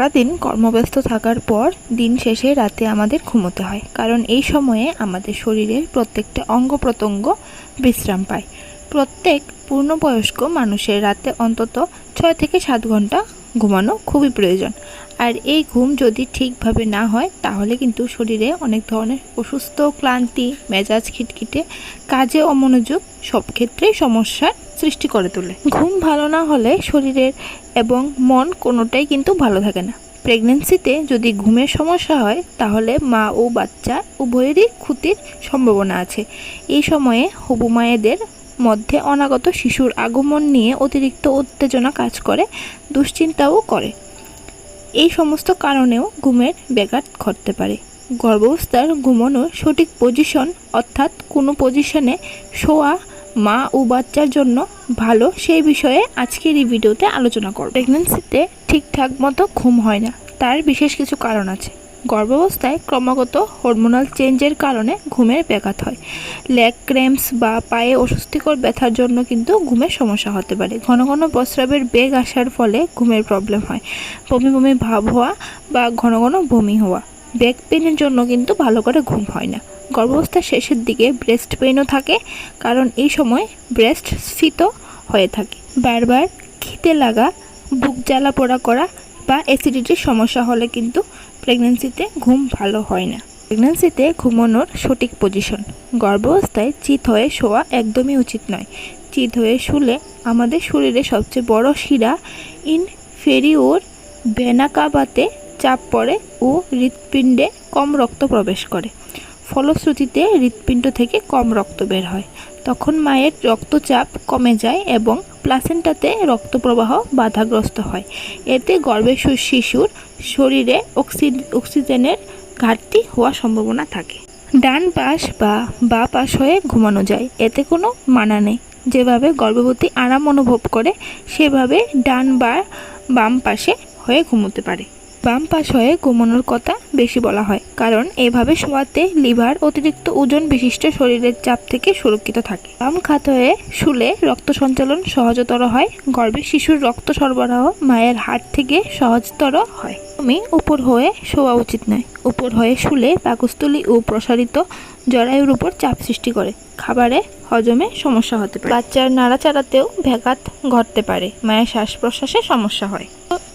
সারাদিন কর্মব্যস্ত থাকার পর দিন শেষে রাতে আমাদের ঘুমোতে হয়, কারণ এই সময়ে আমাদের শরীরের প্রত্যেকটা অঙ্গ প্রত্যঙ্গ বিশ্রাম পায়। প্রত্যেক পূর্ণবয়স্ক মানুষের রাতে অন্তত ছয় থেকে সাত ঘণ্টা ঘুমানো খুবই প্রয়োজন। আর এই ঘুম যদি ঠিকভাবে না হয়, তাহলে কিন্তু শরীরে অনেক ধরনের অসুস্থ, ক্লান্তি, মেজাজ খিটখিটে, কাজে অমনোযোগ সব ক্ষেত্রেই সমস্যার সৃষ্টি করে তোলে। ঘুম ভালো না হলে শরীরের এবং মন কোনোটাই কিন্তু ভালো থাকে না। প্রেগনেন্সিতে যদি ঘুমের সমস্যা হয়, তাহলে মা ও বাচ্চা উভয়েরই ক্ষতির সম্ভাবনা আছে। এই সময়ে হবু মায়েদের মধ্যে অনাগত শিশুর আগমন নিয়ে অতিরিক্ত উত্তেজনা কাজ করে, দুশ্চিন্তাও করে। এই সমস্ত কারণেও ঘুমের ব্যাঘাত ঘটতে পারে। গর্ভাবস্থার ঘুমানোর সঠিক পজিশন অর্থাৎ কোনো পজিশনে শোয়া মা ও বাচ্চার জন্য ভালো, সেই বিষয়ে আজকের এই ভিডিওতে আলোচনা করব। প্রেগনেন্সিতে ঠিকঠাক মতো ঘুম হয় না। তার বিশেষ কিছু কারণ আছে। গর্ভাবস্থায় ক্রমাগত হরমোনাল চেঞ্জের কারণে ঘুমের ব্যাঘাত হয়। লেগ ক্র্যাম্পস বা পায়ে অস্বস্তিকর ব্যথার জন্য কিন্তু ঘুমের সমস্যা হতে পারে। ঘন ঘন প্রস্রাবের বেগ আসার ফলে ঘুমের প্রবলেম হয়। বমি বমি ভাব হওয়া বা ঘন ঘন বমি হওয়া। ব্যাক পেনের জন্য কিন্তু ভালো করে ঘুম হয় না। গর্ভাবস্থার শেষের দিকে ব্রেস্ট পেনও থাকে, কারণ এই সময় ব্রেস্ট স্ফীত হয়ে থাকে। বারবার খিদে লাগা, বুক জ্বালা পোড়া করা বা অ্যাসিডিটির সমস্যা হলে কিন্তু প্রেগনেন্সিতে ঘুম ভালো হয় না। প্রেগনেন্সিতে ঘুমানোর সঠিক পজিশন গর্ভাবস্থায় চিত হয়ে শোয়া একদমই উচিত নয়। চিত হয়ে শুলে আমাদের শরীরে সবচেয়ে বড় শিরা ইনফেরিওর ভেনাকাবাতে চাপ পড়ে ও হৃৎপিণ্ডে কম রক্ত প্রবেশ করে। ফলশ্রুতিতে হৃৎপিণ্ড থেকে কম রক্ত বের হয়। তখন মায়ের রক্তচাপ কমে যায় এবং প্লাসেন্টাতে রক্ত প্রবাহ বাধাগ্রস্ত হয়। এতে গর্ভের শিশুর শরীরে অক্সি- অক্সিজেনের ঘাটতি হওয়ার সম্ভাবনা থাকে। ডান পাশ বা বা পাশ হয়ে ঘুমানো যায়। এতে কোনো মানা নেই। যেভাবে গর্ভবতী আরাম অনুভব করে, সেভাবে ডান বা বাম পাশে হয়ে ঘুমোতে পারে। বাম পাশ হয়ে ঘুমানোর কথা বেশি বলা হয়। কারণ এভাবে শোয়াতে লিভার অতিরিক্ত ওজন বিশিষ্ট শরীরের চাপ থেকে সুরক্ষিত থাকে। বাম খাত হয়ে শুলে রক্ত সঞ্চালন সহজতর হয়। গর্ভে শিশুর রক্ত সরবরাহ মায়ের হাড় থেকে সহজতর হয়। তুমি উপর হয়ে শোয়া উচিত নয়। উপর হয়ে শুলে পাকস্থলী ও প্রসারিত জরায়ুর উপর চাপ সৃষ্টি করে। খাবারে হজমে সমস্যা হতে পারে। বাচ্চার নাড়াচাড়াতেও ব্যাঘাত ঘটতে পারে। মায়ের শ্বাস প্রশ্বাসে সমস্যা হয়।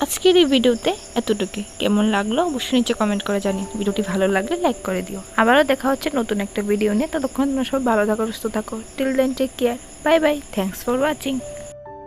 আজকের এই ভিডিওতে এতটুকু কেমন লাগল অবশ্যই নিচে কমেন্ট করে জানি ভিডিওটি ভালো লাগলে লাইক করে দিও। আবারও দেখা হচ্ছে নতুন একটা ভিডিও নিয়ে। ততক্ষণ তোমরা সব ভালো থাকো, সুস্থ থাকো। Till then take care bye bye thanks for watching